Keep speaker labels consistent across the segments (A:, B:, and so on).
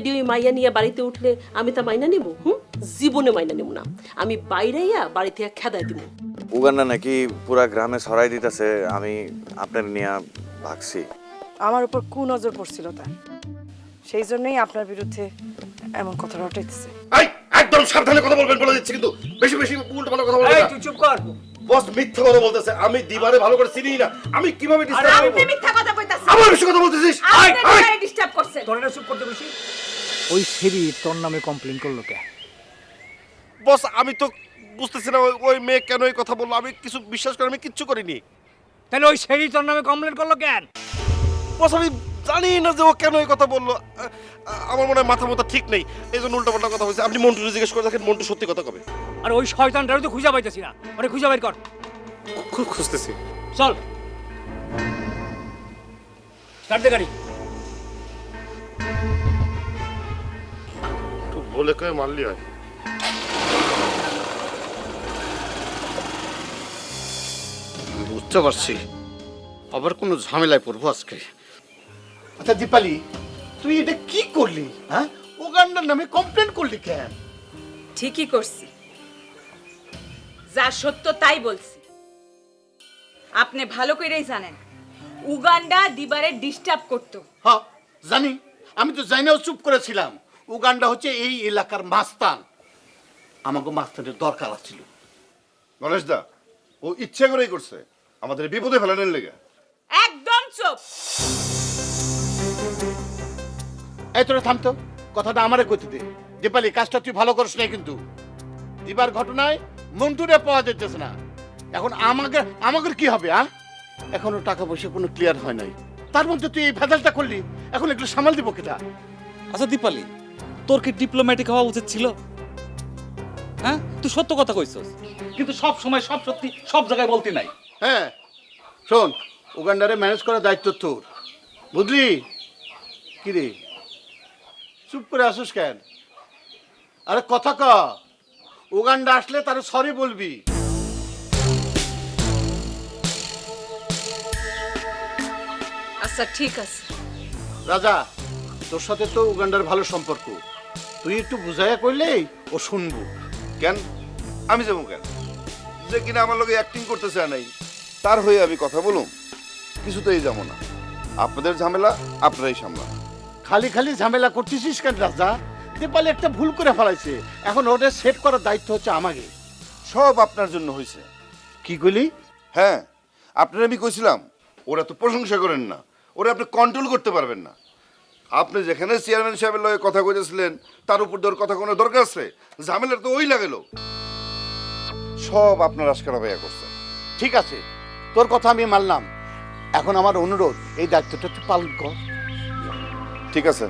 A: মাইয়া নিয়ে বাড়িতে উঠলে আমি তা মাইনা নেব? হুম? জীবনে মাইনা নেব না। আমি বাইরেইয়া বাড়ি থেকে খেদাই দিব
B: উগান্ডা নাকি পুরা গ্রামে ছড়াই দিতেছে আমি আপনার নিয়ে ভাগছি।
C: আমার উপর কু নজর পড়ছিল তার। সেই জন্যই আপনার বিরুদ্ধে এমন কথাটা উঠাইতেছে।
D: এই একদম সাবধানে কথা বলবেন বলে দিচ্ছি কিন্তু। বেশি বেশি উল্টো পাল্টা কথা বলবেন
E: এই তুই চুপ কর।
D: বস মিথ্যা কথা বলতেছে আমি দিবারে ভালো করে চিনি না। আমি কীভাবে ডিস্টার্ব
E: আরে
D: করব?
A: মিথ্যা কথা কইতাছ
D: আবার বেশি কথা বলতেছিস? এই, এই!
A: ডিস্টার্ব করছেন।
E: তোর না চুপ করতে বসি। ওই সেরি তোর নামে কমপ্লেন করল কে?
D: বস আমি তো বুঝতেছি না ওই- ওই মেয়ে কেন এই কথা বলল? আমি কিছু বিশ্বাস করে আমি কিচ্ছু করিনি।
E: তাহলে ওই সেরি তোর নামে কমপ্লেন করল কেন?
D: বস আমি জানি না যে ও কেন এই কথা বলল। আ- আ- আমার মনে হয় মাথা মতো ঠিক নেই। এই জন্য উল্টো পাল্টা কথা হয়েছে আপনি মন্টু জিজ্ঞেস করে দেখেন মন্টু সত্যি কথা কবে।
E: আর ওই শয়তানটারও তো খুঁজে পাইতেছি না। ওরে খুঁজে বের কর।
D: খুব খুঁজতেছি।
E: চল। স্টার্ট দে গাড়ি।
D: বলে কয়ে মারলি হয়
F: বুঝতে পারছি। আবার কোনো ঝামেলায় পড়ব আজকে। আচ্ছা দীপালি তুই এটা কি করলি হ্যাঁ? ওগান্ডার নামে কমপ্লেন করলি কেন?
G: ঠিকই করছি। যা সত্য তাই বলছি। আপনি ভালো করেই জানেন উগান্ডা দিবারে ডিস্টার্ব করতো।
F: হ্যাঁ জানি। আমি তো জানিও চুপ করেছিলাম। উগান্ডা হচ্ছে এই এলাকার মাস্তান। আমাকে মাস্তানের দরকার ছিল
D: গণেশ দা ও ইচ্ছে করেই করছে। আমাদের বিপদে ফেলানোর লেগে।
G: একদম চুপ।
F: এই তোরা থামতো কথাটা আমারে কইতে দে। দীপালি কাজটা তুই ভালো করিস নাই কিন্তু। দিবার ঘটনায় মন্টুরে পাওয়া যেতেছে না। এখন আমাকে আমাকে কি হবে আ? এখনও টাকা পয়সা কোনো ক্লিয়ার হয় নাই। তার মধ্যে তুই এই ভেজালটা করলি এখন একটু সামাল দিব কেটা?
H: আচ্ছা দীপালি তোর কি ডিপ্লোম্যাটিক হওয়া উচিত ছিল? হ্যাঁ? তুই সত্য কথা কইছস। কিন্তু সব সময় সব সত্যি সব জায়গায় বলতি নাই।
F: হ্যাঁ শোন উগান্ডারে ম্যানেজ করার দায়িত্ব তোর। বুঝলি? কি রে? চুপ করে আসুস কেন? আরে কথা ক। উগান্ডা আসলে তার সরি বলবি।
G: আচ্ছা ঠিক আছে।
F: রাজা তোর সাথে তো উগান্ডার ভালো সম্পর্ক। তুই একটু বুঝাইয়া করলেই ও শুনব।
D: কেন? আমি যাব কেন? যে কিনা আমার লগে অ্যাক্টিং করতে চায় নাই তার হয়ে আমি কথা বলুম। কিছুতেই যাব না। আপনাদের ঝামেলা আপনারাই সামলা
F: খালি খালি ঝামেলা করতেছিস কেন রাজা? দীপালি একটা ভুল করে ফেলাইছে। এখন ওটা সেট করার দায়িত্ব হচ্ছে আমাকে।
D: সব আপনার জন্য হয়েছে
F: কি কইলি?
D: হ্যাঁ আপনারা আমি কইছিলাম ওরা তো প্রশংসা করেন না। ওরা আপনি কন্ট্রোল করতে পারবেন না। আপনি যেখানে চেয়ারম্যান সাহেবের লগে কথা কইতেছিলেন, তার উপর তোর কথা কোনো দরকার আছে? ঝামেলার তো ওই লাগেলো সব আপনার আজকারা ভাইয়া করছে।
F: ঠিক আছে, তোর কথা আমি মানলাম। এখন আমার অনুরোধ, এই দায়িত্বটা তুই পালন কর।
D: ঠিক আছে,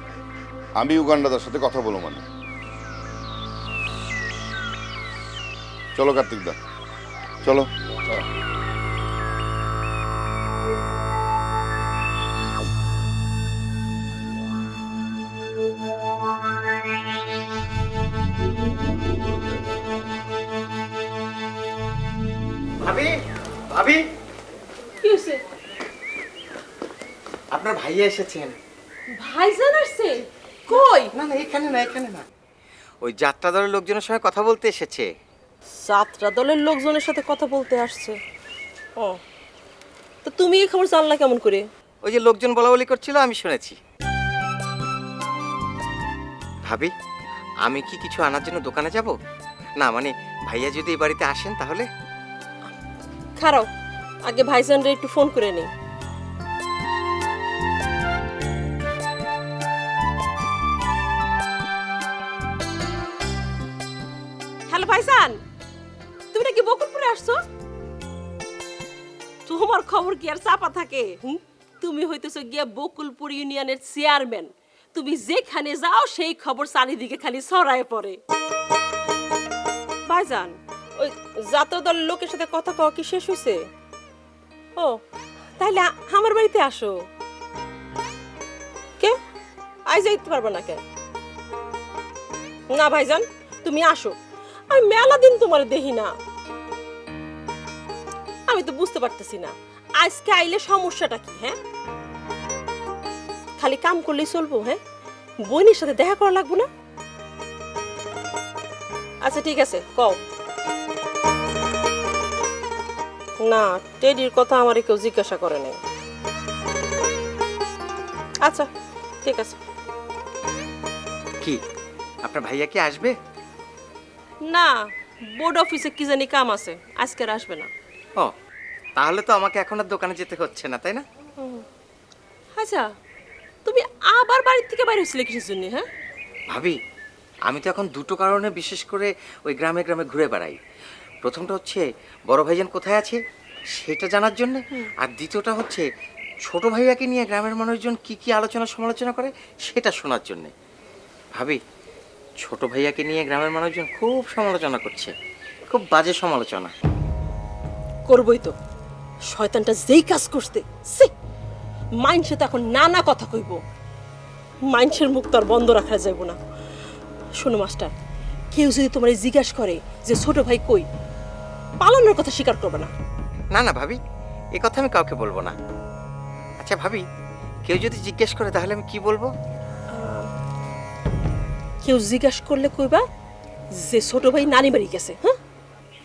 D: আমি উগান্ডাদার সাথে কথা বলব মানে। চলো কার্তিক দা, চলো।
I: ভাবি?
A: কি
I: আপনার ভাইয়া এসেছেন।
A: ভাইজান আসছে? কই?
I: না না এখানে না এখানে না। ওই যাত্রা দলের লোকজনের সঙ্গে কথা বলতে এসেছে।
A: যাত্রা দলের লোকজনের সাথে কথা বলতে আসছে। ও। তো তুমি এই খবর জানলা কেমন করে?
I: ওই যে লোকজন বলা বলি করছিল আমি শুনেছি। ভাবি আমি কি কিছু আনার জন্য দোকানে যাব? না মানে ভাইয়া যদি এই বাড়িতে আসেন তাহলে?
A: খারাও, আগে ভাইজানরে একটু ফোন করে নেই। হ্যালো ভাইজান, তুমি নাকি বকুলপুরে আসছো? তোমার খবর কি আর চাপা থাকে? হুম? তুমি হইতেছো গিয়া বকুলপুর ইউনিয়নের চেয়ারম্যান। তুমি যেখানে যাও, সেই খবর চারিদিকে খালি ছড়ায় পড়ে। ভাইজান ওই যাত্রা দলের লোকের সাথে কথা কওয়া কি শেষ হয়েছে ও তাহলে আমার বাড়িতে আসো। কে? আই যাইতে পারব না কে? না ভাইজান, তুমি আসো। আমি মেলা দিন তোমার দেখি না। আমি তো বুঝতে পারতেছি না। আজকে আইলে সমস্যাটা কি হ্যাঁ? খালি কাম করলেই চলবো হ্যাঁ? বইনের সাথে দেখা করা লাগবো না? আচ্ছা ঠিক আছে, কও। না টেডির কথা আমার কেউ জিজ্ঞাসা করে নাই। আচ্ছা ঠিক আছে।
I: কি আপনার ভাইয়া কি আসবে?
A: না বোর্ড অফিসে কি জানি কাম আছে আজকে আর আসবে না।
I: ও তাহলে তো আমাকে এখন আর দোকানে যেতে হচ্ছে না তাই না?
A: আচ্ছা তুমি আবার বাড়ির থেকে বাইরে হয়েছিলে কিসের জন্য হ্যাঁ?
I: ভাবি আমি তো এখন দুটো কারণে বিশেষ করে ওই গ্রামে গ্রামে ঘুরে বেড়াই। প্রথমটা হচ্ছে বড় ভাইজান কোথায় আছে? সেটা জানার জন্য। আর দ্বিতীয়টা হচ্ছে ছোট ভাইয়াকে নিয়ে গ্রামের মানুষজন কি কি আলোচনা সমালোচনা করে সেটা শোনার জন্য। ভাবি ছোট ভাইয়াকে নিয়ে গ্রামের মানুষজন খুব সমালোচনা করছে। খুব বাজে সমালোচনা।
A: করবই তো। শয়তানটা যেই কাজ করতে সে মাইনসে তো এখন নানা কথা কইব। মাইনসের মুখ তো আর বন্ধ রাখা যাইব না। শোনো মাস্টার কেউ যদি তোমার জিজ্ঞাস করে যে ছোট ভাই কই পালানোর কথা স্বীকার করবে না।
I: না না ভাবি এ কথা আমি কাউকে বলব না। আচ্ছা ভাবি কেউ যদি জিজ্ঞেস করে তাহলে আমি কি বলব?
A: কেউ জিজ্ঞেস করলে কইবা যে ছোট ভাই নানি বাড়ি গেছে হ্যাঁ?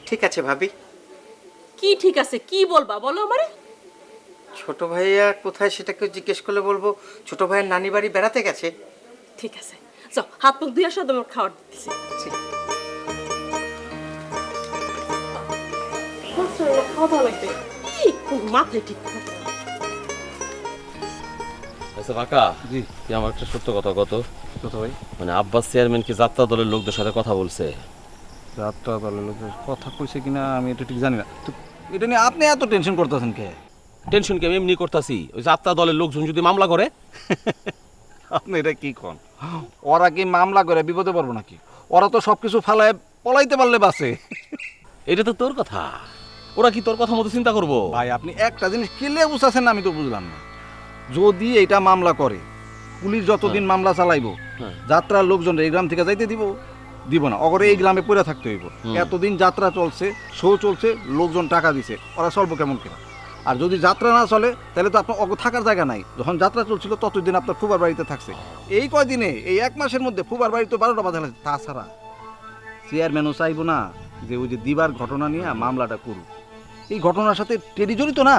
I: ঠিক আছে ভাবি।
A: কি ঠিক আছে কি বলবা বলো আমারে।
I: ছোট ভাইয়া কোথায় সেটা কেউ জিজ্ঞেস করলে বলব? ছোট ভাইয়ের নানি বাড়ি বেড়াতে গেছে।
A: ঠিক আছে। যাও হাত মুখ দিয়ে আসো তোমার খাবার দিচ্ছি খাওয়া দাওয়া লাগবে মাথায় ঠিক
J: আচ্ছা কাকা জি। আমার একটা সত্য কথা কত?
E: কত ভাই?
J: মানে আব্বাস চেয়ারম্যান কি যাত্রা দলের লোকদের সাথে কথা বলছে?
E: যাত্রা দলের লোকের কথা কইছে কিনা আমি এটা ঠিক জানি না। তো এটা নিয়ে আপনি এত টেনশন করতেছেন কে?
J: টেনশন কি আমি এমনি করতেছি? ওই যাত্রা দলের লোকজন যদি মামলা করে?
E: আপনি এটা কি কন? ওরা কি মামলা করে বিপদে পারব নাকি? ওরা তো সব কিছু ফালায় পলাইতে পারলে বাসে
J: এটা তো তোর কথা। ওরা কি তোর কথা মতো চিন্তা করব?
E: ভাই আপনি একটা জিনিস কেলে বুঝাচ্ছেন না আমি তো বুঝলাম না। যদি এটা মামলা করে পুলিশ যতদিন মামলা চালাইবো
J: হ্যাঁ।
E: যাত্রার লোকজন এই গ্রাম থেকে যাইতে দিব দিব না। অগরে এই গ্রামে পড়ে থাকতে হইব। এতদিন যাত্রা চলছে শো চলছে লোকজন টাকা দিছে ওরা চলবো কেমন কিনা? আর যদি যাত্রা না চলে তাহলে তো আপনার অগ থাকার জায়গা নাই। যখন যাত্রা চলছিল ততদিন আপনার ফুবার বাড়িতে থাকছে। এই কয়দিনে এই এক মাসের মধ্যে ফুবার বাড়ি তো বারোটা বাজা লাগছে তাছাড়া। চেয়ারম্যানও চাইব না যে ওই যে দিবার ঘটনা নিয়ে মামলাটা করুক। এই ঘটনার সাথে টেরি জড়িত না?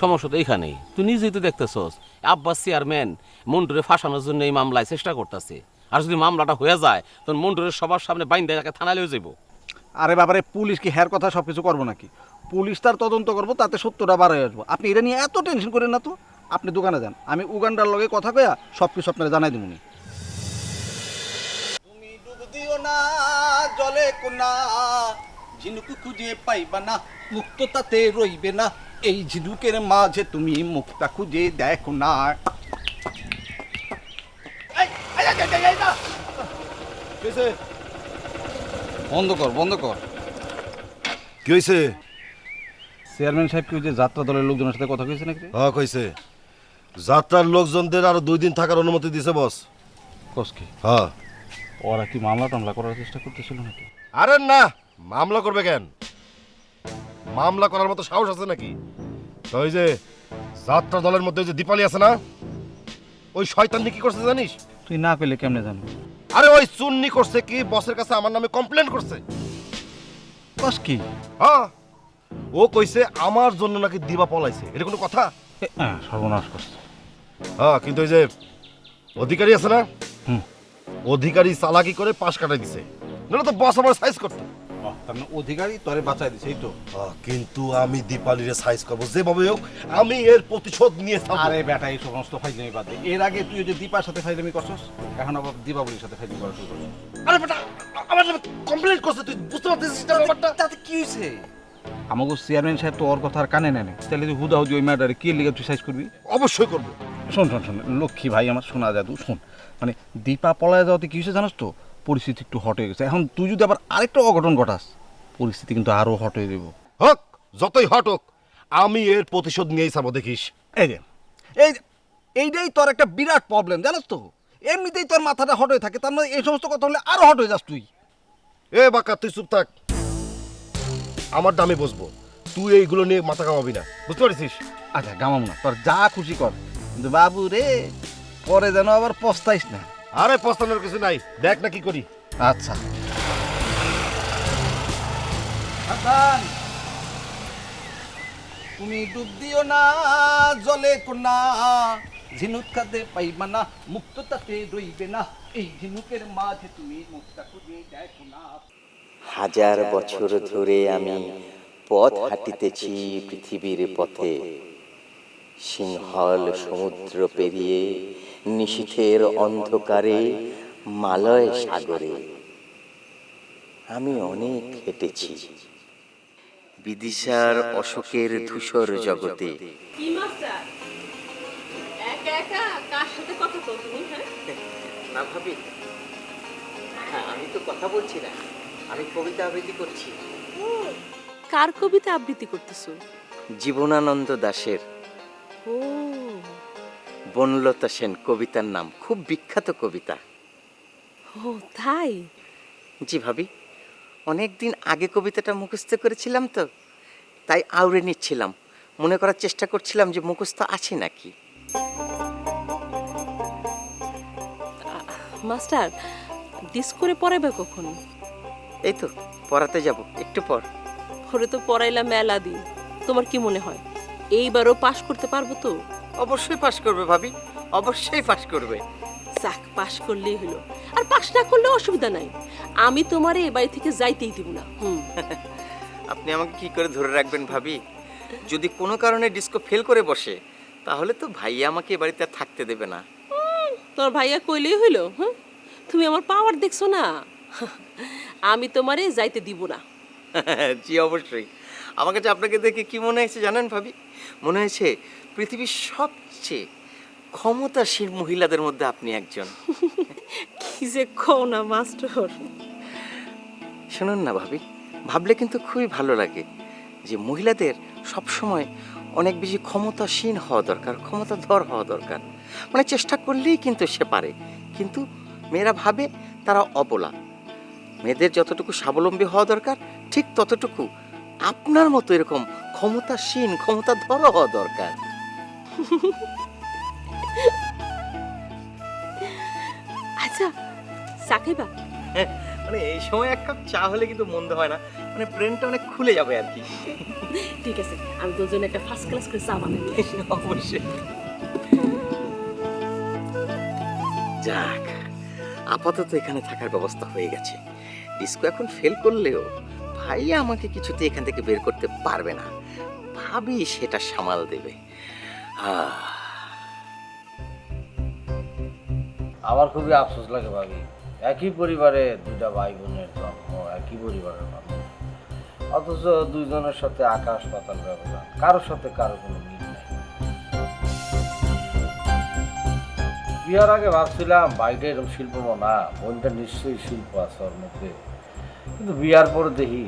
J: সমস্যা তো এইখানেই। তুই নিজেই তো দেখতেছস আব্বাস চেয়ারম্যান মন্টুরে ফাঁসানোর জন্য এই মামলায় চেষ্টা করতেছে। আর যদি মামলাটা হয়ে যায় তখন মন্টুরের সবার সামনে বাইন্দে তাকে থানায় লয়ে যাব
E: আরে বাবারে পুলিশ কি হ্যার কথা সব কিছু করব নাকি? পুলিশ তার তদন্ত করব তাতে সত্যটা বাড়াই আসব। আপনি এটা নিয়ে এত টেনশন করেন না তো? আপনি দোকানে যান। আমি উগান্ডার লগে কথা কয়া সব কিছু আপনারা জানাই দেবনি তুমি ডুব দিও না জলে কোনা ঝিনুক খুঁজে পাইবা না মুক্ত তাতে রইবে না। এই ঝিনুকের মাঝে তুমি মুক্তা খুঁজে দেখো না। বন্ধ কর বন্ধ কর।
D: কি হয়েছে
E: চেয়ারম্যান সাহেব কি ওই যে যাত্রা দলের লোকজনের সাথে কথা কইছে নাকি?
D: হ্যাঁ কইছে। যাত্রার লোকজনদের আরও দুই দিন থাকার অনুমতি দিছে বস।
E: কস কি?
D: হ্যাঁ।
E: ওরা কি মামলা টামলা করার চেষ্টা করতেছিল নাকি?
D: আরে না মামলা করবে কেন? মামলা করার মতো সাহস আছে নাকি? তো ওই যে যাত্রা দলের মধ্যে যে দীপালি আছে না? ওই শয়তান কি করছে জানিস?
E: তুই না পেলে কেমনে জানবি?
D: আরে ওই চুন্নি করছে কি বসের কাছে আমার নামে কমপ্লেন করছে।
E: কস কি?
D: হ্যাঁ ও কইছে আমার জন্য নাকি দিবা পলাইছে। এটা কোনো কথা?
E: সর্বনাশ করছে।
D: হ্যাঁ কিন্তু ওই যে অধিকারী আছে না?
E: হুম।
D: অধিকারী চালাকি করে পাশ কাটাই দিছে। নাহলে তো বস আমার সাইজ করতো।
E: তার মানে অধিকারী তরে বাঁচাই দিছে এই তো।
D: কিন্তু আমি দীপালিরে সাইজ করব। যেভাবে হোক আমি এর প্রতিশোধ নিয়ে
E: আরে বেটা এই সমস্ত ফাইজলামি বাদ দে। এর আগে তুই যে দীপার সাথে ফাইজলামি করছস এখন আবার দীপাবলির সাথে ফাইজলামি করা শুরু করছিস।
D: আরে বেটা আমার কমপ্লেন করছে তুই বুঝতে পারছিস না ব্যাপারটা?
E: তাতে কি হয়েছে আমাকে চেয়ারম্যান সাহেব তো ওর কথা আর কানে নেয় তাহলে তুই হুদা হুদি ওই ম্যাটারে কি লিগে তুই সাইজ করবি?
D: অবশ্যই করব।
E: শোন শোন শোন লক্ষ্মী ভাই আমার শোনা জাদু শোন। মানে দীপা পলায় যাওয়াতে কি হয়েছে জানাস তো? পরিস্থিতি একটু হট হয়ে গেছে। এখন তুই যদি আবার আরেকটা অঘটন ঘটাস পরিস্থিতি কিন্তু আরও হট হয়ে যাব।
D: হোক যতই হট হোক আমি এর প্রতিশোধ নিয়েই ছাড়বো দেখিস।
E: এই যে এই এইটাই তোর একটা বিরাট প্রবলেম জানাস তো? এমনিতেই তোর মাথাটা হট হয়ে থাকে তার মানে এই সমস্ত কথা হলে আরও হট হয়ে যাস তুই।
D: এ বাকা তুই চুপ থাক। আমার দামে বসবো। তুই এইগুলো নিয়ে মাথা কামাবি না। বুঝতে পারছিস?
E: আচ্ছা গামাম না। তোর যা খুশি কর। কিন্তু বাবু রে পরে যেন আবার পস্তাইস না।
K: আরে পস্তানোর কিছু নাই। দেখ না কি করি।
E: আচ্ছা। তুমি ডুব দিও না জলে কোনা। ঝিনুক কাঁদে পাইবা না মুক্ত তাতে রইবে না। এই ঝিনুকের মাঝে তুমি মুক্তা খুঁজে দেখো না।
I: হাজার বছর ধরে আমি পথ হাঁটিতেছি পৃথিবীর পথে। সিংহল সমুদ্র পেরিয়ে নিশীথের অন্ধকারে মালয় সাগরে। আমি অনেক হেঁটেছি। বিদিশার অশোকের ধূসর জগতে।
A: কি মাস্টার? একা একা কার সাথে কথা বল তুমি হ্যাঁ?
I: না ভাবি। হ্যাঁ আমি তো কথা বলছি না। আমি কবিতা আবৃত্তি করছি।
A: কার কবিতা আবৃত্তি করতেছো?
I: জীবনানন্দ দাশের। বনলতা সেন কবিতার নাম খুব বিখ্যাত কবিতা।
A: ও তাই?
I: জি ভাবি অনেক দিন আগে কবিতাটা মুখস্থ করেছিলাম তো তাই আউড়ে নিচ্ছিলাম। মনে করার চেষ্টা করছিলাম যে মুখস্থ আছে নাকি।
A: মাস্টার ডিসকোরে পড়াবে কখন?
I: এই তো পড়াতে যাব একটু পর।
A: ওরে তো পড়াইলা মেলা দিন তোমার কি মনে হয়? এইবারও পাশ করতে পারব তো?
I: অবশ্যই পাশ করবে ভাবি অবশ্যই পাশ করবে।
A: যাক পাশ করলেই হলো। আর পাশ না করলে অসুবিধা নাই। আমি তোমারে এই বাড়ি থেকে যাইতেই দিব না। হুম।
I: আপনি আমাকে কি করে ধরে রাখবেন ভাবি? যদি কোনো কারণে ডিস্কো ফেল করে বসে তাহলে তো ভাইয়া আমাকে এ বাড়িতে আর থাকতে দেবে না।
A: তোর ভাইয়া কইলেই হইল হুম? তুমি আমার পাওয়ার দেখছ না? আমি তোমারে যাইতে দিব না।
I: জি অবশ্যই। আমার কাছে আপনাকে দেখে কি মনে হয়েছে জানেন ভাবি? মনে হয়েছে পৃথিবীর সবচেয়ে ক্ষমতাশীল মহিলাদের মধ্যে আপনি একজন।
A: কি যে কও না মাস্টার।
I: শুনুন না ভাবি ভাবলে কিন্তু খুবই ভালো লাগে যে মহিলাদের সবসময় অনেক বেশি ক্ষমতাসীন হওয়া দরকার ক্ষমতাধর হওয়া দরকার। মানে চেষ্টা করলেই কিন্তু সে পারে কিন্তু মেয়েরা ভাবে তারা অবলা। মেয়েদের যতটুকু স্বাবলম্বী হওয়া দরকার ঠিক ততটুকু আপনার মতো এরকম ক্ষমতাসীন ক্ষমতাধর হওয়া দরকার।
A: আচ্ছা সাকিবা।
I: মানে এই সময় এক কাপ চা হলে কিন্তু মন্দ হয় না। মানে ব্রেনটা অনেক খুলে যাবে আর কি।
A: ঠিক আছে আমি তোর জন্য একটা ফার্স্ট ক্লাস করে চা বানাই।
I: অবশ্যই। যাক আপাতত এখানে থাকার ব্যবস্থা হয়ে গেছে। ডিস্কো এখন ফেল করলেও ভাইয়া আমাকে কিছুতে এখান থেকে বের করতে পারবে না। ভাবি সেটা সামাল দেবে।
L: আমার খুবই আফসোস লাগে ভাবি। একই পরিবারে দুটা ভাই বোনের জন্ম, একই পরিবারের মানুষ। অথচ দুইজনের সাথে আকাশ পাতাল ব্যবধান, কারোর সাথে কারও কোনো মিল নাই। বিয়ার আগে ভাবছিলাম বাইরে এরকম শিল্প না, বোনটা নিশ্চয়ই শিল্প আছে ওর মধ্যে। কিন্তু বিয়ার পরে দেখি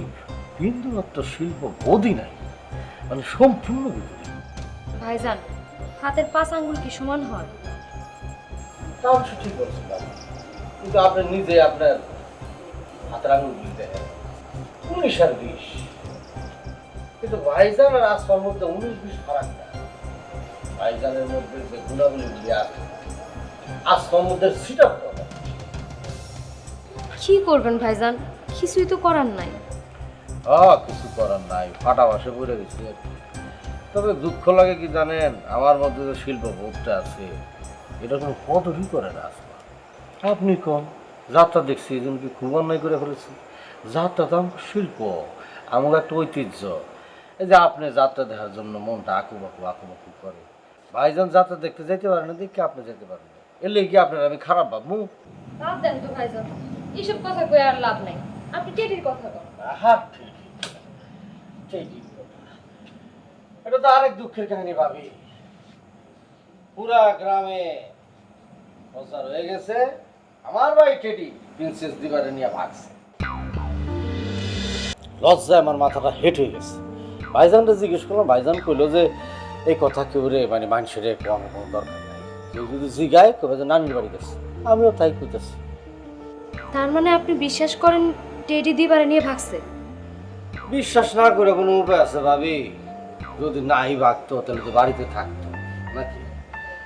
L: বিন্দু মাত্র শিল্প বোধই নাই মানে সম্পূর্ণ বিপরীত
M: ভাইজান হাতের পাঁচ আঙ্গুল কি সমান হয়?
L: তা অবশ্য ঠিক বলছিলাম কিন্তু আপনি নিজে আপনার হাতের আঙুল বুঝতে উনিশ আর বিশ। কিন্তু ভাইজান আর আসফার মধ্যে উনিশ বিশ ফারাক না। ভাইজানের মধ্যে যে গুণাগুলিগুলি আছে আসফার মধ্যে সিটা
M: কি করবেন ভাইজান? কিছুই তো করার নাই।
L: হ্যাঁ কিছু করার নাই ফাটা বাসে পড়ে গেছে আর কি। তবে দুঃখ লাগে কি জানেন আমার মধ্যে যে শিল্প বোধটা আছে এটা কোনো কদরই করে না আপনি কম যাত্রা দেখছি এই জন্য কি খুব অন্যায় করে ফেলেছি? যাত্রা তো আমার শিল্প আমার একটা ঐতিহ্য। এই যে আপনি যাত্রা দেখার জন্য মনটা আঁকু বাকু আঁকু বাকু করে। ভাইজান যাত্রা দেখতে যেতে পারেন না দেখি আপনি যেতে পারেন না। এলে কি আপনার আমি খারাপ ভাববো?
M: বাদ দেন তো ভাইজান এসব কথা কয়ে আর লাভ নাই। আপনি টেডির কথা বলেন।
L: আহা ঠিক ঠিকই এটা তো আরেক দুঃখের কাহিনী ভাবি। পুরা গ্রামে প্রচার হয়ে গেছে। আমার ভাই টেডি প্রিন্সেস দিবারে নিয়ে ভাগছে। লজ্জায় আমার মাথাটা হেট হয়ে গেছে। ভাইজানটা জিজ্ঞেস করলাম ভাইজান কইলো যে এই কথা কেউ রে মানে মানুষের কোনো কোনো দরকার নাই। কেউ যদি জিগায় কবে যে নানির বাড়ি গেছে। আমিও তাই কইতেছি।
M: তার মানে আপনি বিশ্বাস করেন টেডি দিবারে নিয়ে ভাগছে।
L: বিশ্বাস না করে কোনো উপায় আছে ভাবি? যদি নাই ভাগতো তাহলে তো বাড়িতে থাকতো নাকি?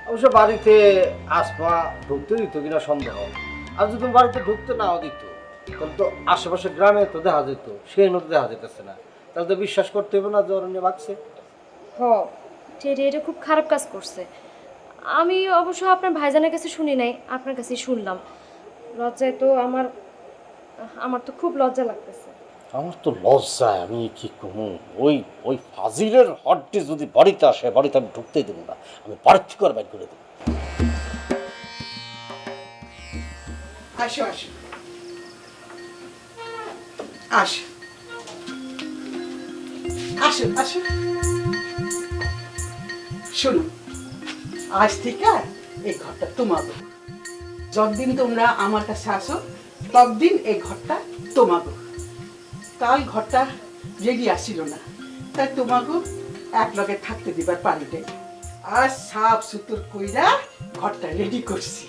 L: অবশ্য বাড়িতে আসমা ঢুকতে দিত কিনা সন্দেহ। আর যদি বাড়িতে ঢুকতে নাও দিত তাহলে তো আশেপাশে গ্রামে তো দেখা যেত সেই নদী দেখা যেতেছে না। তাহলে তো বিশ্বাস করতে হবে না যে ওরা নিয়ে ভাগছে।
M: হ টেডি এটা খুব খারাপ কাজ করছে। আমি অবশ্য আপনার ভাইজানের কাছে শুনি নাই আপনার কাছেই শুনলাম। লজ্জায় তো আমার আমার তো খুব লজ্জা লাগতেছে।
L: আমার তো লজ্জায় আমি কি করব ওই ওই ফাজিলের হটটি যদি বাড়িতে আসে বাড়িতে আমি ঢুকতেই দেবো না। আমি বাড়ির থেকে আর বাইর করে দেবো।
N: আসো আসো। আসো। আসো আসো। শোনো আজ থেকে এই ঘরটা তোমাদের যতদিন তোমরা আমার কাছে আসো ততদিন এই ঘরটা তোমাদের কাল ঘরটা রেডি আসিল না। তাই তোমাকে এক লগে থাকতে দিবার পারি নাই আজ সাফ সুতোর কইরা ঘরটা রেডি করছি।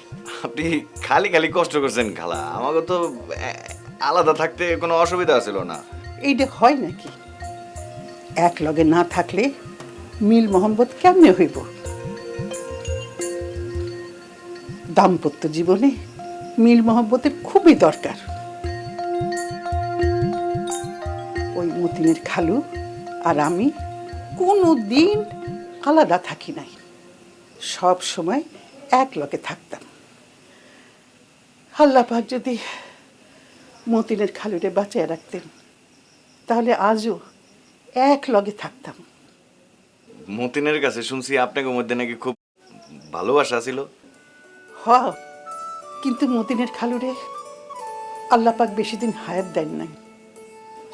B: আপনি খালি খালি কষ্ট করছেন খালা। আমাকে তো আলাদা থাকতে কোনো অসুবিধা ছিল না।
N: এইটা হয় নাকি? এক লগে না থাকলে মিল মোহাম্মদ কেমনে হইব? দাম্পত্য জীবনে মিল মোহাম্মতের খুবই দরকার। ওই মতিনের খালু আর আমি কোনো দিন আলাদা থাকি নাই। সব সময় এক লগে থাকতাম। আল্লাহ পাক যদি মতিনের খালুরে বাঁচিয়ে রাখতেন তাহলে আজও এক লগে থাকতাম।
B: মতিনের কাছে শুনছি আপনাকে মধ্যে নাকি খুব ভালোবাসা ছিল।
N: হ কিন্তু মতিনের খালুরে আল্লাহ পাক বেশি দিন হায়াত দেন নাই।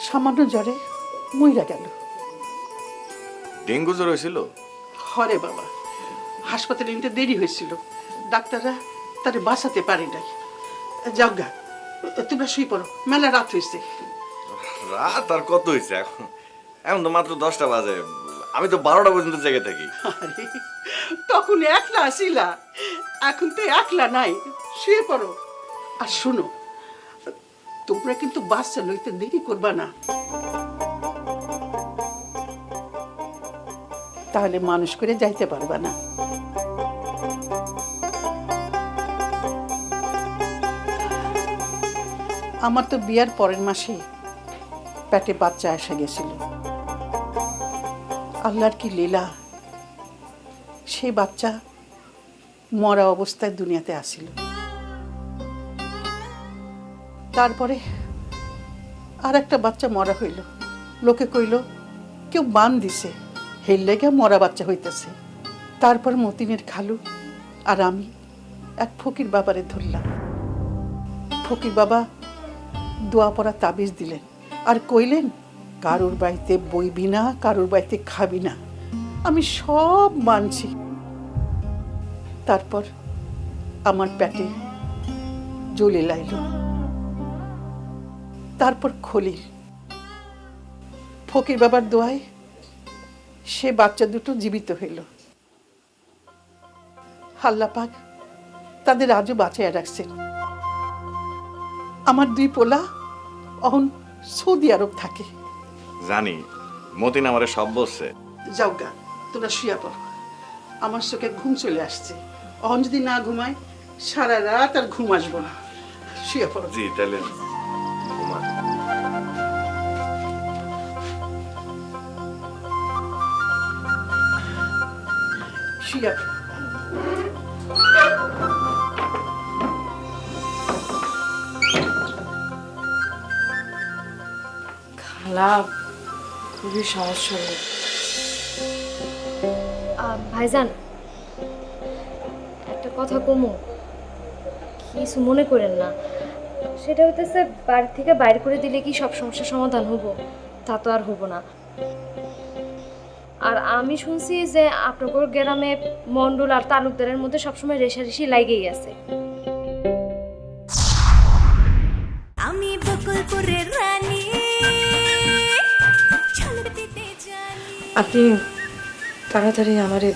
N: সামান্য জ্বরে মইরা গেল।
B: ডেঙ্গু জ্বর হয়েছিল?
N: হরে বাবা হাসপাতালে নিতে দেরি হয়েছিল। ডাক্তাররা তারে বাঁচাতে পারে নাই। যাও গা তোমরা শুয়ে পড়ো মেলা রাত হয়েছে।
B: রাত আর কত হয়েছে এখন? এখন তো মাত্র দশটা বাজে। আমি তো বারোটা পর্যন্ত জেগে থাকি।
N: তখন একলা আসিলা এখন তো একলা নাই। শুয়ে পড়ো। আর শোনো, তোমরা কিন্তু বাচ্চা লইতে দেরি করবা না। তাহলে মানুষ করে যাইতে পারবা না। আমার তো বিয়ার পরের মাসে পেটে বাচ্চা এসে গেছিল। আল্লাহর কি লীলা? সেই বাচ্চা মরা অবস্থায় দুনিয়াতে আসিল। তারপরে আর একটা বাচ্চা মরা হইল। লোকে কইল, কেউ বান দিছে হেল লেগে মরা বাচ্চা হইতেছে। তারপর মতিনের খালু আর আমি এক ফকির বাবারে ধরলাম। ফকির বাবা দোয়া পড়া তাবিজ দিলেন আর কইলেন, কারোর বাড়িতে বইবি না, কারোর বাড়িতে খাবি না। আমি সব মানছি। তারপর আমার পেটে জ্বলে লাইল তারপর খলিল। ফকির বাবার দোয়ায় সে বাচ্চা দুটো জীবিত হইল। আল্লাহ পাক তাদের আজও বাঁচাইয়া রাখছেন। আমার দুই পোলা অহন সৌদি আরব থাকে।
B: জানি মতিন আমারে সব বলছে।
N: যাও গা তোমরা শুয়া পড়ো। আমার চোখে ঘুম চলে আসছে। অহন যদি না ঘুমায় সারা রাত আর ঘুম আসব না। শুয়ে পড়ো।
B: জি তাহলে
N: শুয়ে
C: খালা, খুবই সমস্যা
M: ভাইজান, একটা কথা কমু। কিছু মনে করেন না। সেটা হইতেছে, বাড়ি থেকে বাইরে করে দিলে কি সব সমস্যার সমাধান হব? তা তো আর হব না। আর আমি শুনছি যে আপনাদের গ্রামে মন্ডল আর তালুকদারের মধ্যে সবসময় রেশারেশি লাগেই আছে।
O: আমি বকুলপুরের রানী
C: আপনি তাড়াতাড়ি আমারে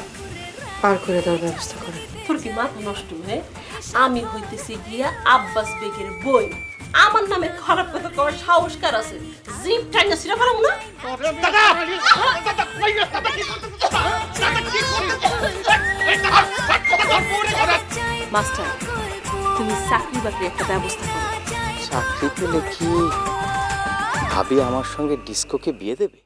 C: পার করে দেওয়ার ব্যবস্থা করেন।
A: তোর কি মাথা নষ্ট হয়ে আমি হইতেছি গিয়া আব্বাস বেগের বই। আমার নামে খারাপ কথা করার সাহস কার আছে? জিপ টাইনা সিরা পারম না মাস্টার তুমি চাকরি বাকরি একটা ব্যবস্থা করো।
I: চাকরি পেলে কি ভাবি আমার সঙ্গে ডিস্কোকে বিয়ে দেবে?